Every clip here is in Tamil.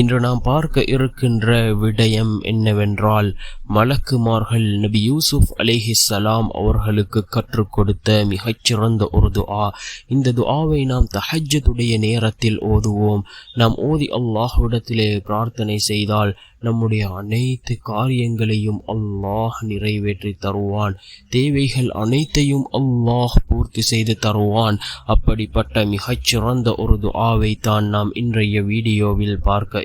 இன்று நாம் பார்க்க இருக்கின்ற விடயம் என்னவென்றால் மலக்குமார்கள் நபி யூசுப் அலிஹிசலாம் அவர்களுக்கு கற்றுக் கொடுத்த மிகச்சிறந்த ஒரு துஆ. இந்த துஆவை நாம் தஹஜத்துடைய நேரத்தில் ஓதுவோம். நாம் ஓதி அல்லாஹ்விடத்திலே பிரார்த்தனை செய்தால் நம்முடைய அனைத்து காரியங்களையும் அல்லாஹ் நிறைவேற்றி தருவான். தேவைகள் அனைத்தையும் அல்லாஹ் பூர்த்தி செய்து தருவான். அப்படிப்பட்ட மிகச்சிறந்த ஒரு துஆவை தான் நாம் இன்றைய வீடியோவில் பார்க்க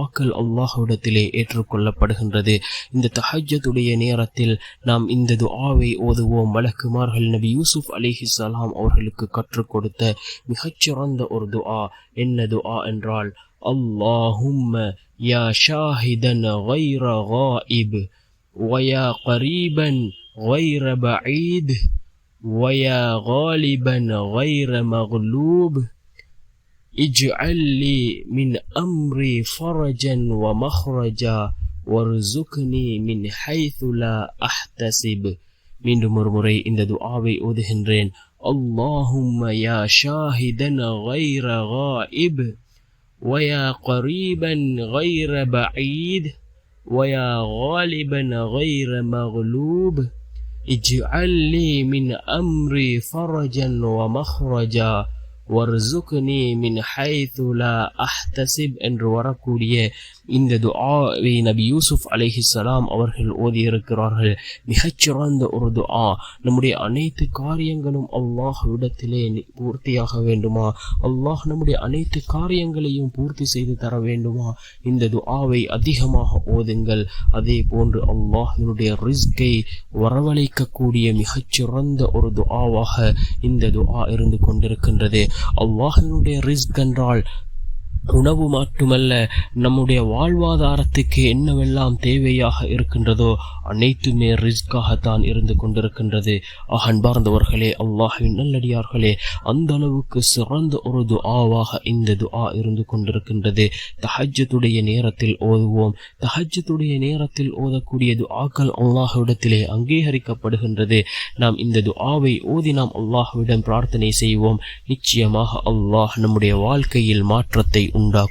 ஆக்கல் அல்லாஹ்விடத்திலே ஏற்றுக்கொள்ளப்படுகின்றது இந்த தஹஜத்துடைய நேரத்தில் நாம் இந்த துஆவை ஓதுவோம் வழக்குமார்கள் நபி யூசுப் அலிஹி சலாம் அவர்களுக்கு கற்றுக் கொடுத்த மிகச்சிறந்த ஒரு துஆ என்ன துஆ என்றால் اللهم يا شاهدا غير غائب ويا قريبا غير بعيد ويا غالبا غير مغلوب اجعل لي من أمري فرجا ومخرجا وارزقني من حيث لا أحتسب. من مرمري إن دعاوي أذهن اللهم يا شاهدا غير غائب ويا قريبا غير بعيد ويا غالبا غير مغلوب. اجعل لي من أمري فرجا ومخرجا. வர்சுக்னி மின் ஹைத்து அஹ்தசிப் என்று வரக்கூடிய இந்த துஆவை நபி யூசுப் அலைஹிஸ்ஸலாம் அவர்கள் ஓதியிருக்கிறார்கள். மிகச்சிறந்த ஒரு துஆ. நம்முடைய அனைத்து காரியங்களும் அல்லாஹ் விடத்திலே பூர்த்தியாக வேண்டுமா? அல்லாஹ் நம்முடைய அனைத்து காரியங்களையும் பூர்த்தி செய்து தர வேண்டுமா? இந்த துஆவை அதிகமாக ஓதுங்கள். அதே போன்று அல்லாஹினுடைய ரிஸ்கை வரவழைக்கக்கூடிய மிகச்சிறந்த ஒரு துஆவாக இந்த துஆ இருந்து கொண்டிருக்கின்றது. அல்லாஹினுடைய ரிஸ்க் என்றால் உணவு மட்டுமல்ல நம்முடைய வாழ்வாதாரத்துக்கு என்னவெல்லாம் தேவையாக இருக்கின்றதோ அனைத்துமே ரிஸ்காகத்தான் இருந்து கொண்டிருக்கின்றது. அன்பார்ந்தவர்களே அல்லாஹின் நல்லடியார்களே அந்த அளவுக்கு சிறந்த ஒரு துஆவாக இந்த துஆ இருந்து கொண்டிருக்கின்றது. தஹஜத்துடைய நேரத்தில் ஓதுவோம். தஹஜத்துடைய நேரத்தில் ஓதக்கூடிய துஆக்கள் அல்லாஹ்விடத்திலே அங்கீகரிக்கப்படுகின்றது. நாம் இந்த துஆவை ஓதி நாம் அல்லாஹ்விடம் பிரார்த்தனை செய்வோம். நிச்சயமாக அல்லாஹ் நம்முடைய வாழ்க்கையில் மாற்றத்தை ഉണ്ടാക്കും.